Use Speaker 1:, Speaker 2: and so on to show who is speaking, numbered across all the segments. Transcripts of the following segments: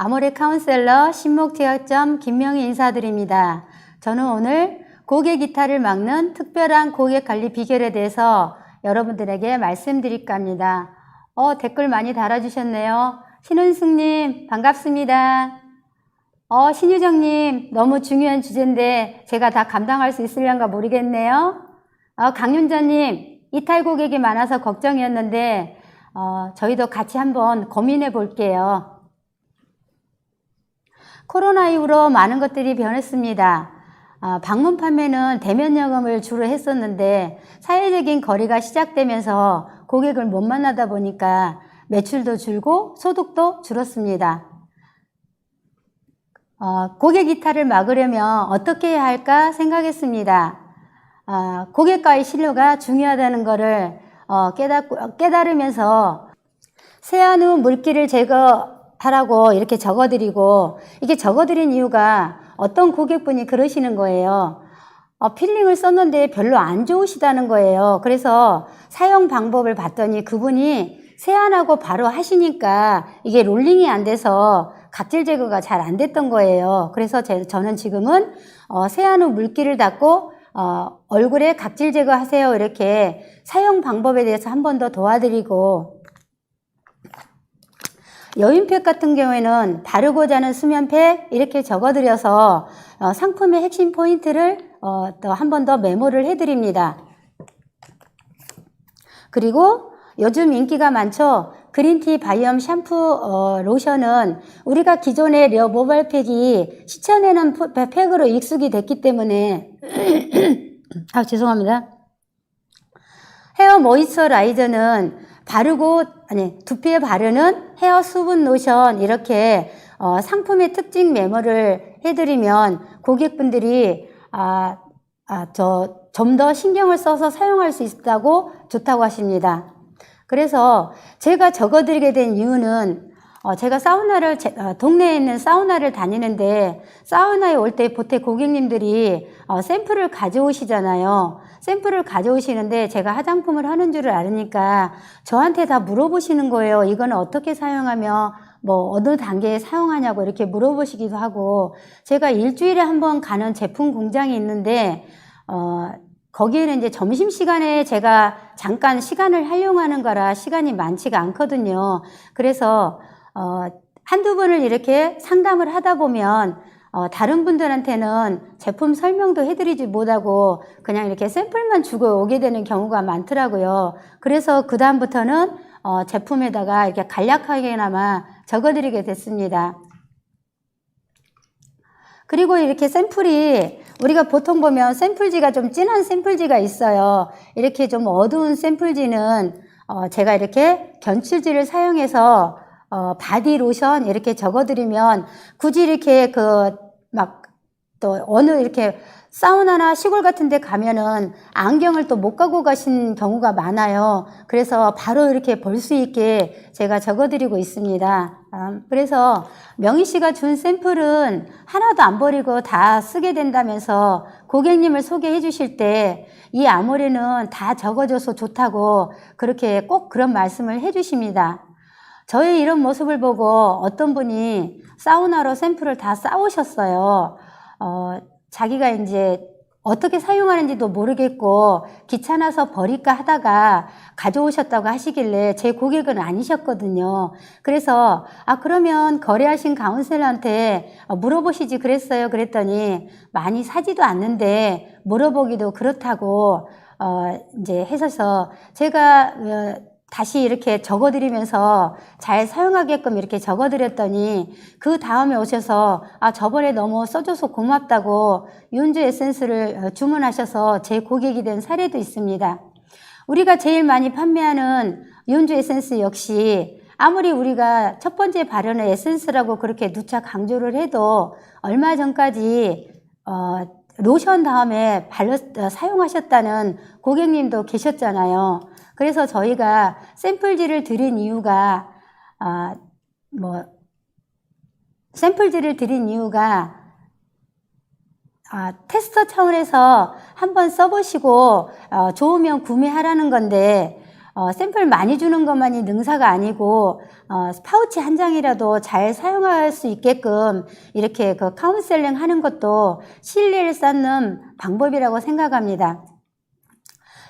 Speaker 1: 아모레 카운셀러 신목제약점 김명희 인사드립니다. 저는 오늘 고객 이탈을 막는 특별한 고객 관리 비결에 대해서 여러분들에게 말씀드릴까 합니다. 어, 댓글 많이 달아주셨네요. 신은숙님, 반갑습니다. 어, 신유정님, 너무 중요한 주제인데 제가 다 감당할 수 있을란가 모르겠네요. 어, 강윤자님, 이탈 고객이 많아서 걱정이었는데 어, 저희도 같이 한번 고민해 볼게요. 코로나 이후로 많은 것들이 변했습니다. 아, 방문 판매는 대면 영업을 주로 했었는데 사회적인 거리가 시작되면서 고객을 못 만나다 보니까 매출도 줄고 소득도 줄었습니다. 어, 고객 이탈을 막으려면 어떻게 해야 할까 생각했습니다. 아, 고객과의 신뢰가 중요하다는 것을 어, 깨달으면서 세안 후 물기를 제거 하라고 이렇게 적어드리고 이게 적어드린 이유가 어떤 고객분이 그러시는 거예요. 어, 필링을 썼는데 별로 안 좋으시다는 거예요. 그래서 사용 방법을 봤더니 그분이 세안하고 바로 하시니까 이게 롤링이 안 돼서 각질 제거가 잘 안 됐던 거예요. 그래서 제, 저는 지금은 어, 세안 후 물기를 닦고 어, 얼굴에 각질 제거하세요. 이렇게 사용 방법에 대해서 한 번 더 도와드리고 여인팩 같은 경우에는 바르고 자는 수면팩 이렇게 적어드려서 어, 상품의 핵심 포인트를 어, 또한 번 더 메모를 해드립니다. 그리고 요즘 인기가 많죠. 그린티 바이옴 샴푸 어, 로션은 우리가 기존의 려 모발팩이 시천에는 팩으로 익숙이 됐기 때문에 아 죄송합니다. 헤어 모이스처라이저는 바르고 아니 두피에 바르는 헤어 수분 로션 이렇게 어, 상품의 특징 메모를 해드리면 고객분들이 아, 아, 저 좀 더 신경을 써서 사용할 수 있다고 좋다고 하십니다. 그래서 제가 적어드리게 된 이유는 어, 제가 사우나를 제, 어, 동네에 있는 사우나를 다니는데 사우나에 올 때 보태 고객님들이 어, 샘플을 가져오시잖아요. 샘플을 가져오시는데 제가 화장품을 하는 줄을 알으니까 저한테 다 물어보시는 거예요. 이거는 어떻게 사용하며 뭐 어느 단계에 사용하냐고 이렇게 물어보시기도 하고 제가 일주일에 한 번 가는 제품 공장이 있는데 어, 거기에는 이제 점심시간에 제가 잠깐 시간을 활용하는 거라 시간이 많지가 않거든요. 그래서, 어, 한두 번을 이렇게 상담을 하다 보면, 어, 다른 분들한테는 제품 설명도 해드리지 못하고 그냥 이렇게 샘플만 주고 오게 되는 경우가 많더라고요. 그래서 그다음부터는 어, 제품에다가 이렇게 간략하게나마 적어드리게 됐습니다. 그리고 이렇게 샘플이 우리가 보통 보면 샘플지가 좀 진한 샘플지가 있어요. 이렇게 좀 어두운 샘플지는 어 제가 이렇게 견출지를 사용해서 어 바디 로션 이렇게 적어드리면 굳이 이렇게 그 막 또 어느 이렇게 사우나나 시골 같은 데 가면은 안경을 또 못 가고 가신 경우가 많아요. 그래서 바로 이렇게 볼 수 있게 제가 적어드리고 있습니다. 아, 그래서 명희 씨가 준 샘플은 하나도 안 버리고 다 쓰게 된다면서 고객님을 소개해 주실 때 이 아모레는 다 적어줘서 좋다고 그렇게 꼭 그런 말씀을 해 주십니다. 저의 이런 모습을 보고 어떤 분이 사우나로 샘플을 다 싸오셨어요. 어, 자기가 이제 어떻게 사용하는지도 모르겠고 귀찮아서 버릴까 하다가 가져오셨다고 하시길래 제 고객은 아니셨거든요. 그래서 아 그러면 거래하신 카운셀러한테 물어보시지 그랬어요. 그랬더니 많이 사지도 않는데 물어보기도 그렇다고 어 이제 해서 제가 어, 다시 이렇게 적어드리면서 잘 사용하게끔 이렇게 적어드렸더니 그 다음에 오셔서 아 저번에 너무 써줘서 고맙다고 윤주 에센스를 어, 주문하셔서 제 고객이 된 사례도 있습니다. 우리가 제일 많이 판매하는 윤주 에센스 역시 아무리 우리가 첫 번째 발현을 에센스라고 그렇게 누차 강조를 해도 얼마 전까지 어, 로션 다음에 발랐, 어, 사용하셨다는 고객님도 계셨잖아요. 그래서 저희가 샘플지를 드린 이유가 아, 뭐 샘플지를 드린 이유가 아, 테스터 차원에서 한번 써보시고 어, 좋으면 구매하라는 건데 어, 샘플 많이 주는 것만이 능사가 아니고 어, 파우치 한 장이라도 잘 사용할 수 있게끔 이렇게 그 카운셀링 하는 것도 신뢰를 쌓는 방법이라고 생각합니다.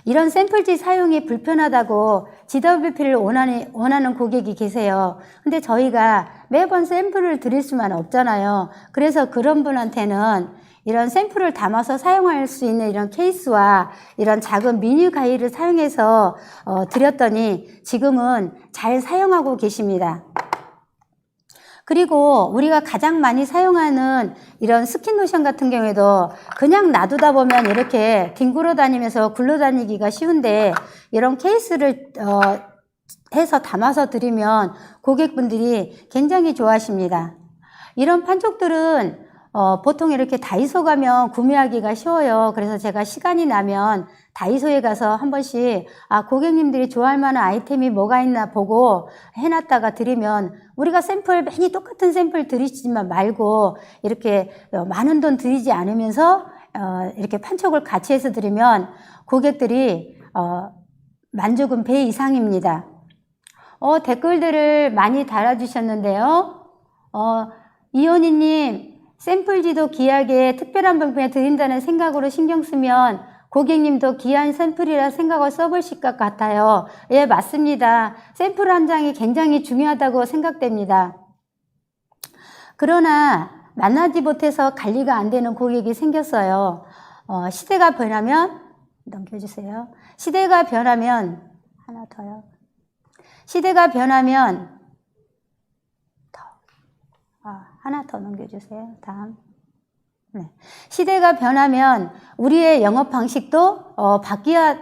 Speaker 1: 이런 샘플지 사용이 불편하다고 GWP를 원하는, 원하는 고객이 계세요. 근데 저희가 매번 샘플을 드릴 수만 없잖아요. 그래서 그런 분한테는 이런 샘플을 담아서 사용할 수 있는 이런 케이스와 이런 작은 미니 가위를 사용해서 어, 드렸더니 지금은 잘 사용하고 계십니다. 그리고 우리가 가장 많이 사용하는 이런 스킨 로션 같은 경우에도 그냥 놔두다 보면 이렇게 뒹굴어 다니면서 굴러다니기가 쉬운데 이런 케이스를 어, 해서 담아서 드리면 고객분들이 굉장히 좋아하십니다. 이런 판촉들은 어, 보통 이렇게 다이소 가면 구매하기가 쉬워요. 그래서 제가 시간이 나면 다이소에 가서 한 번씩 아, 고객님들이 좋아할 만한 아이템이 뭐가 있나 보고 해놨다가 드리면 우리가 샘플 매니 똑같은 샘플 드리지만 말고 이렇게 어, 많은 돈 들이지 않으면서 어, 이렇게 판촉을 같이 해서 드리면 고객들이 어, 만족은 배 이상입니다. 어, 댓글들을 많이 달아주셨는데요. 어, 이혼희님, 샘플지도 귀하게 특별한 방편에 드린다는 생각으로 신경 쓰면 고객님도 귀한 샘플이라 생각을 써보실 것 같아요. 예, 맞습니다. 샘플 한 장이 굉장히 중요하다고 생각됩니다. 그러나 만나지 못해서 관리가 안 되는 고객이 생겼어요. 어, 시대가 변하면, 넘겨주세요. 시대가 변하면, 하나 더요. 시대가 변하면, 더, 아, 하나 더 넘겨주세요. 다음. 네. 시대가 변하면 우리의 영업 방식도 어, 바뀌어야,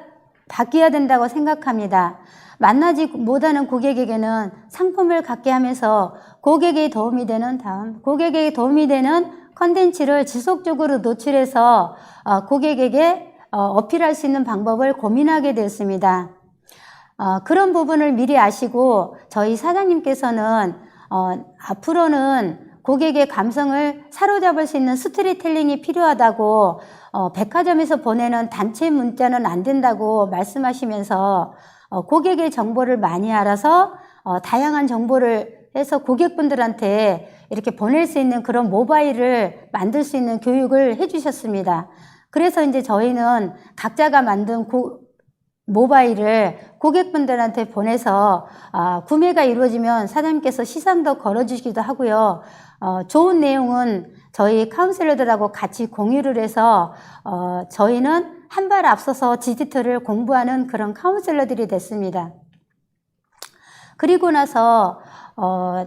Speaker 1: 바뀌어야 된다고 생각합니다. 만나지 못하는 고객에게는 상품을 갖게 하면서 고객에 도움이 되는 다음 고객에게 도움이 되는 컨텐츠를 지속적으로 노출해서 어, 고객에게 어, 어필할 수 있는 방법을 고민하게 되었습니다. 어, 그런 부분을 미리 아시고 저희 사장님께서는 어, 앞으로는 고객의 감성을 사로잡을 수 있는 스토리텔링이 필요하다고 어, 백화점에서 보내는 단체 문자는 안 된다고 말씀하시면서 어, 고객의 정보를 많이 알아서 어, 다양한 정보를 해서 고객분들한테 이렇게 보낼 수 있는 그런 모바일을 만들 수 있는 교육을 해주셨습니다. 그래서 이제 저희는 각자가 만든 고, 모바일을 고객분들한테 보내서 아, 구매가 이루어지면 사장님께서 시상도 걸어주시기도 하고요. 어, 좋은 내용은 저희 카운셀러들하고 같이 공유를 해서 어, 저희는 한 발 앞서서 디지털을 공부하는 그런 카운셀러들이 됐습니다. 그리고 나서 어,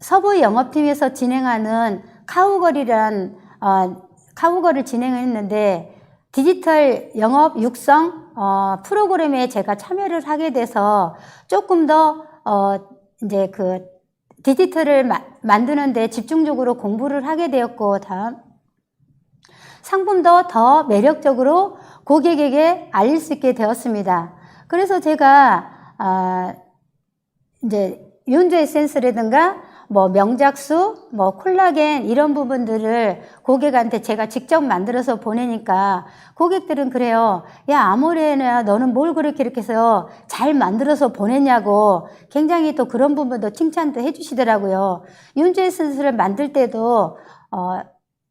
Speaker 1: 서부 영업팀에서 진행하는 카우걸이란 어, 카우걸을 진행했는데 디지털 영업 육성 어, 프로그램에 제가 참여를 하게 돼서 조금 더 어, 이제 그 디지털을 마, 만드는데 집중적으로 공부를 하게 되었고 다음 상품도 더 매력적으로 고객에게 알릴 수 있게 되었습니다. 그래서 제가 아, 이제 윤조 에센스라든가 뭐 명작수, 뭐 콜라겐 이런 부분들을 고객한테 제가 직접 만들어서 보내니까 고객들은 그래요. 야 아모레나 너는 뭘 그렇게 이렇게 해서 잘 만들어서 보냈냐고 굉장히 또 그런 부분도 칭찬도 해주시더라고요. 윤조 에센스를 만들 때도 어,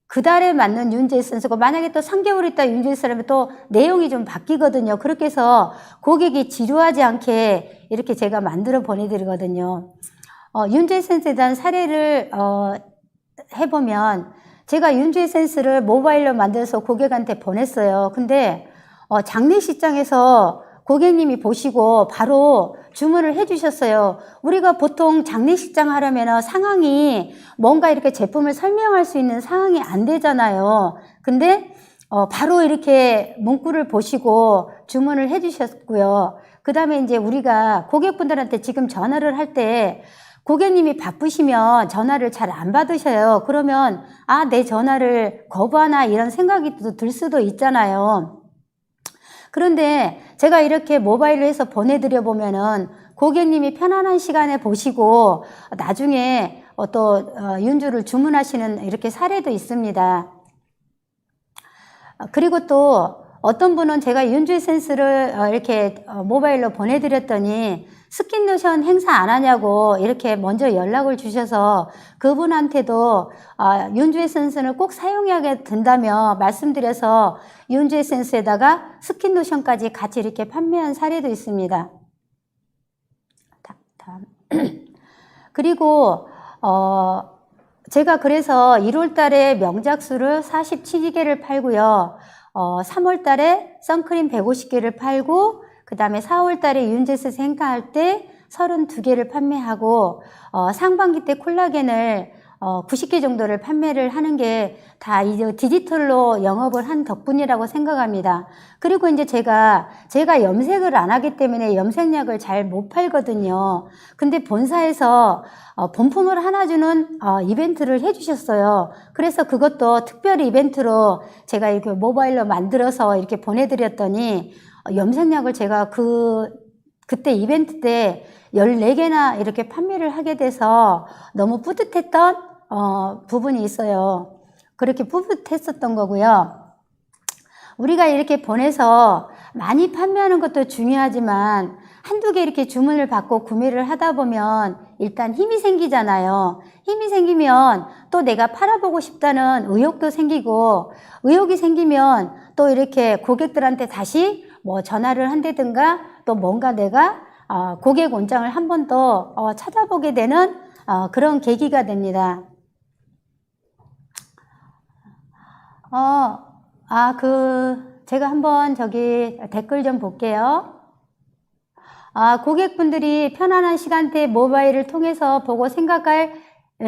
Speaker 1: 그 달에 맞는 윤제 에센스고 만약에 또 3개월 있다 윤제 에센스라면 또 내용이 좀 바뀌거든요. 그렇게 해서 고객이 지루하지 않게 이렇게 제가 만들어 보내드리거든요. 어, 윤제 에센스에 대한 사례를 어, 해보면 제가 윤제 에센스를 모바일로 만들어서 고객한테 보냈어요. 근데 어, 장례식장에서 고객님이 보시고 바로 주문을 해주셨어요. 우리가 보통 장례식장 하려면 상황이 뭔가 이렇게 제품을 설명할 수 있는 상황이 안 되잖아요. 근데 어, 바로 이렇게 문구를 보시고 주문을 해주셨고요. 그 다음에 이제 우리가 고객분들한테 지금 전화를 할 때 고객님이 바쁘시면 전화를 잘 안 받으셔요. 그러면 아, 내 전화를 거부하나 이런 생각이 들 수도 있잖아요. 그런데 제가 이렇게 모바일로 해서 보내드려 보면은 고객님이 편안한 시간에 보시고 나중에 또 윤주를 주문하시는 이렇게 사례도 있습니다. 그리고 또 어떤 분은 제가 윤주의 센스를 어, 이렇게 어, 모바일로 보내드렸더니 스킨노션 행사 안 하냐고 이렇게 먼저 연락을 주셔서 그분한테도 아, 윤주의 센스는 꼭 사용하게 된다며 말씀드려서 윤주의 센스에다가 스킨노션까지 같이 이렇게 판매한 사례도 있습니다. 그리고 어, 제가 그래서 1월 달에 명작수를 47개를 팔고요. 어, 3월 달에 선크림 150개를 팔고 그 다음에 4월 달에 윤제스 생가할 때 32개를 판매하고 어, 상반기 때 콜라겐을 어, 90개 정도를 판매를 하는 게 다 이제 디지털로 영업을 한 덕분이라고 생각합니다. 그리고 이제 제가 제가 염색을 안 하기 때문에 염색약을 잘 못 팔거든요. 근데 본사에서 어, 본품을 하나 주는 어, 이벤트를 해주셨어요. 그래서 그것도 특별 이벤트로 제가 이렇게 모바일로 만들어서 이렇게 보내드렸더니 어, 염색약을 제가 그 그때 이벤트 때 14개나 이렇게 판매를 하게 돼서 너무 뿌듯했던 어, 부분이 있어요. 그렇게 뿌듯했었던 거고요. 우리가 이렇게 보내서 많이 판매하는 것도 중요하지만 한두 개 이렇게 주문을 받고 구매를 하다 보면 일단 힘이 생기잖아요. 힘이 생기면 또 내가 팔아보고 싶다는 의욕도 생기고 의욕이 생기면 또 이렇게 고객들한테 다시 뭐 전화를 한다든가 또 뭔가 내가 어, 고객 원장을 한 번 더 어, 찾아보게 되는 어, 그런 계기가 됩니다. 어, 아, 그, 제가 한번 저기 댓글 좀 볼게요. 아, 고객분들이 편안한 시간대에 모바일을 통해서 보고 생각할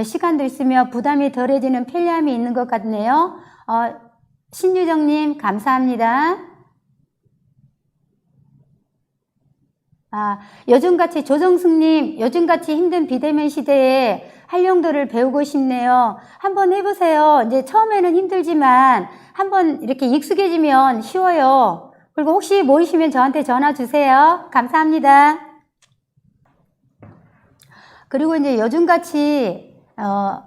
Speaker 1: 시간도 있으며 부담이 덜해지는 편리함이 있는 것 같네요. 어, 신유정님, 감사합니다. 아, 요즘같이 조정숙님, 요즘같이 힘든 비대면 시대에 활용도를 배우고 싶네요. 한번 해보세요. 이제 처음에는 힘들지만 한번 이렇게 익숙해지면 쉬워요. 그리고 혹시 모이시면 저한테 전화 주세요. 감사합니다. 그리고 이제 요즘같이 어,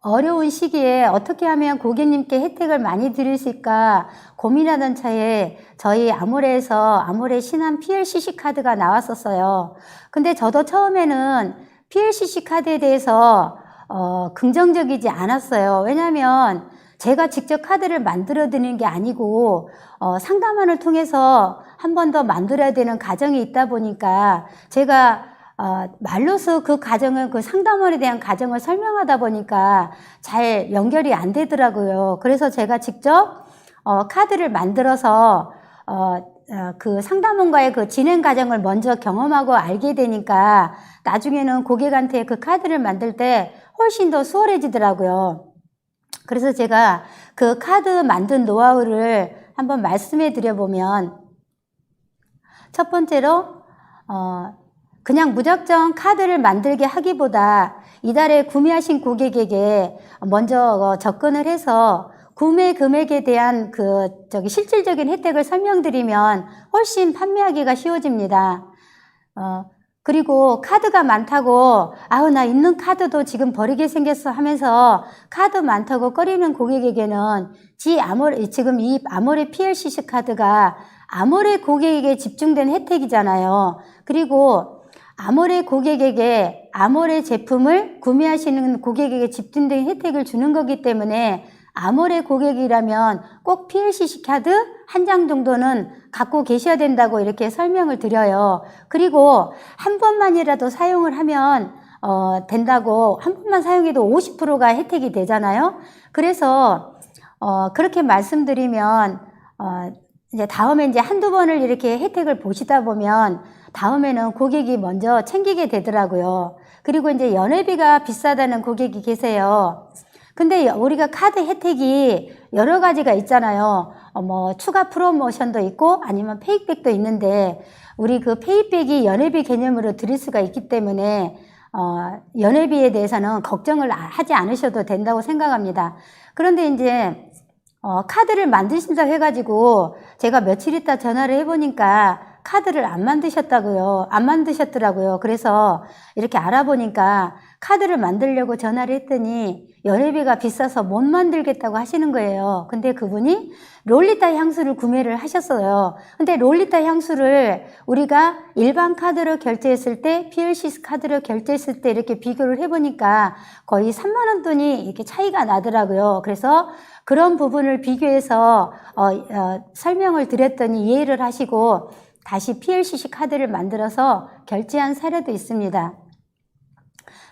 Speaker 1: 어려운 시기에 어떻게 하면 고객님께 혜택을 많이 드릴 수 있을까 고민하던 차에 저희 아모레에서 아모레 신한 PLCC 카드가 나왔었어요. 근데 저도 처음에는 PLCC 카드에 대해서 어, 긍정적이지 않았어요. 왜냐하면 제가 직접 카드를 만들어 드리는 게 아니고 어, 상담원을 통해서 한 번 더 만들어야 되는 과정이 있다 보니까 제가 어, 말로서 그 과정을 그 상담원에 대한 과정을 설명하다 보니까 잘 연결이 안 되더라고요. 그래서 제가 직접 어, 카드를 만들어서 어, 어, 그 상담원과의 그 진행 과정을 먼저 경험하고 알게 되니까 나중에는 고객한테 그 카드를 만들 때 훨씬 더 수월해지더라고요. 그래서 제가 그 카드 만든 노하우를 한번 말씀해 드려보면 첫 번째로 어, 그냥 무작정 카드를 만들게 하기보다 이달에 구매하신 고객에게 먼저 어, 접근을 해서 구매 금액에 대한 그 저기 실질적인 혜택을 설명드리면 훨씬 판매하기가 쉬워집니다. 어, 그리고 카드가 많다고 아우 나 있는 카드도 지금 버리게 생겼어 하면서 카드 많다고 꺼리는 고객에게는 지 아모레 지금 이 아모레 PLCC 카드가 아모레 고객에게 집중된 혜택이잖아요. 그리고 아모레 고객에게 아모레 제품을 구매하시는 고객에게 집중된 혜택을 주는 거기 때문에 아모레 고객이라면 꼭 PLCC 카드 한 장 정도는 갖고 계셔야 된다고 이렇게 설명을 드려요. 그리고 한 번만이라도 사용을 하면 어, 된다고 한 번만 사용해도 50%가 혜택이 되잖아요. 그래서 어, 그렇게 말씀드리면 어, 이제 다음에 이제 한두 번을 이렇게 혜택을 보시다 보면 다음에는 고객이 먼저 챙기게 되더라고요. 그리고 이제 연회비가 비싸다는 고객이 계세요. 근데 우리가 카드 혜택이 여러 가지가 있잖아요. 어, 뭐 추가 프로모션도 있고 아니면 페이백도 있는데 우리 그 페이백이 연회비 개념으로 드릴 수가 있기 때문에 어, 연회비에 대해서는 걱정을 하지 않으셔도 된다고 생각합니다. 그런데 이제 어, 카드를 만드신다고 해가지고 제가 며칠 있다 전화를 해보니까 카드를 안 만드셨다고요. 안 만드셨더라고요. 그래서 이렇게 알아보니까 카드를 만들려고 전화를 했더니 연회비가 비싸서 못 만들겠다고 하시는 거예요. 근데 그분이 롤리타 향수를 구매를 하셨어요. 근데 롤리타 향수를 우리가 일반 카드로 결제했을 때, PLC 카드로 결제했을 때 이렇게 비교를 해보니까 거의 3만원 돈이 이렇게 차이가 나더라고요. 그래서 그런 부분을 비교해서 어, 어, 설명을 드렸더니 이해를 하시고 다시 PLCC 카드를 만들어서 결제한 사례도 있습니다.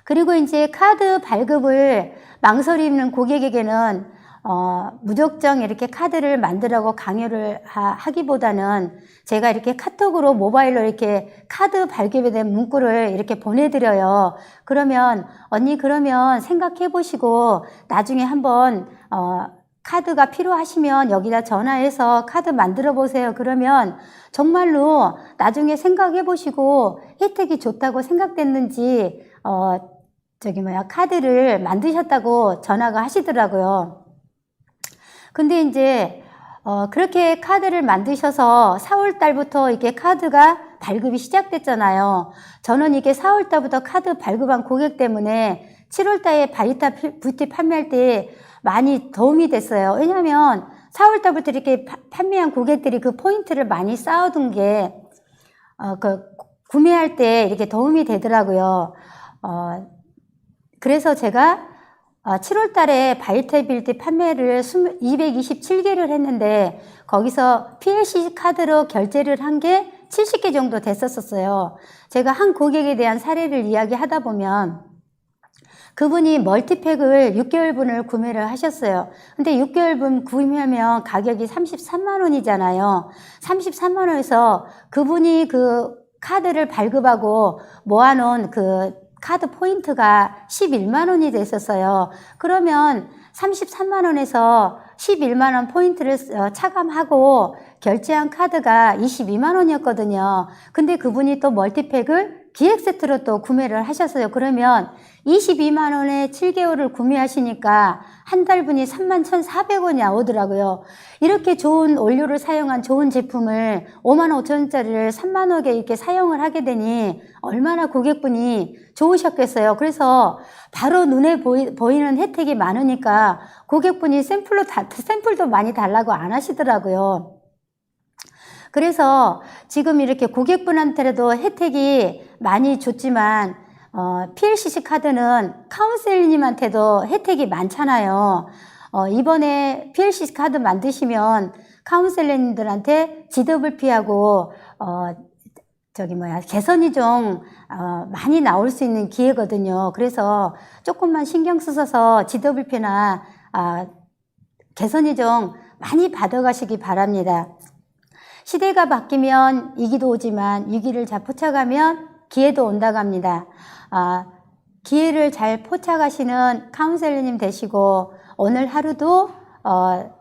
Speaker 1: 그리고 이제 카드 발급을 망설이는 고객에게는 어, 무작정 이렇게 카드를 만들라고 강요를 하, 기보다는 제가 이렇게 카톡으로 모바일로 이렇게 카드 발급에 대한 문구를 이렇게 보내드려요. 그러면 언니 그러면 생각해 보시고 나중에 한번 어, 카드가 필요하시면 여기다 전화해서 카드 만들어 보세요. 그러면 정말로 나중에 생각해 보시고 혜택이 좋다고 생각됐는지 어, 저기 뭐야 카드를 만드셨다고 전화가 하시더라고요. 근데 이제 어, 그렇게 카드를 만드셔서 4월 달부터 이게 카드가 발급이 시작됐잖아요. 저는 이게 4월 달부터 카드 발급한 고객 때문에 7월 달에 바이타 뷰티 판매할 때 많이 도움이 됐어요. 왜냐하면 4월 달부터 이렇게 파, 판매한 고객들이 그 포인트를 많이 쌓아둔 게 어, 그 구매할 때 이렇게 도움이 되더라고요. 어, 그래서 제가 7월 어, 달에 바이터빌티 판매를 227개를 했는데 거기서 PLC 카드로 결제를 한 게 70개 정도 됐었어요. 제가 한 고객에 대한 사례를 이야기하다 보면 그분이 멀티팩을 6개월분을 구매를 하셨어요. 근데 6개월분 구매하면 가격이 33만 원이잖아요. 33만 원에서 그분이 그 카드를 발급하고 모아놓은 그 카드 포인트가 11만 원이 됐었어요. 그러면 33만 원에서 11만 원 포인트를 어, 차감하고 결제한 카드가 22만 원이었거든요. 근데 그분이 또 멀티팩을 기획 세트로 또 구매를 하셨어요. 그러면 22만 원에 7개월을 구매하시니까 한 달분이 3만 1,400원이 나오더라고요. 이렇게 좋은 원료를 사용한 좋은 제품을 5만 5천 원짜리를 3만 원에 이렇게 사용을 하게 되니 얼마나 고객분이 좋으셨겠어요. 그래서 바로 눈에 보이, 보이는 혜택이 많으니까 고객분이 샘플로 다, 샘플도 많이 달라고 안 하시더라고요. 그래서 지금 이렇게 고객분한테라도 혜택이 많이 줬지만 어, PLCC 카드는 카운셀님한테도 혜택이 많잖아요. 어, 이번에 PLCC 카드 만드시면 카운셀러님들한테 GWP하고 어, 저기 뭐야 개선이 좀 어, 많이 나올 수 있는 기회거든요. 그래서 조금만 신경 쓰셔서 GWP나 아, 개선이 좀 많이 받아가시기 바랍니다. 시대가 바뀌면 이기도 오지만 위기를 잘 포착하면 기회도 온다고 합니다. 아, 기회를 잘 포착하시는 카운셀러님 되시고 오늘 하루도 어,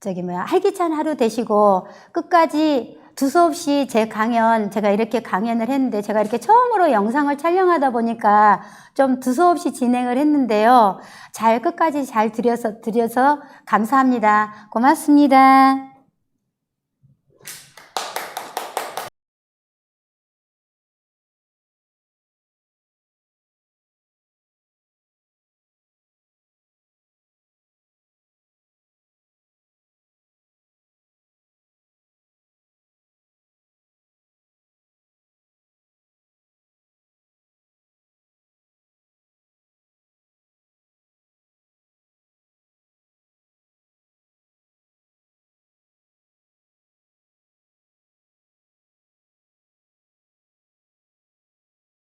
Speaker 1: 저기 뭐야 활기찬 하루 되시고 끝까지 두서없이 제 강연 제가 이렇게 강연을 했는데 제가 이렇게 처음으로 영상을 촬영하다 보니까 좀 두서없이 진행을 했는데요. 잘 끝까지 잘 들여서 드려서 감사합니다. 고맙습니다.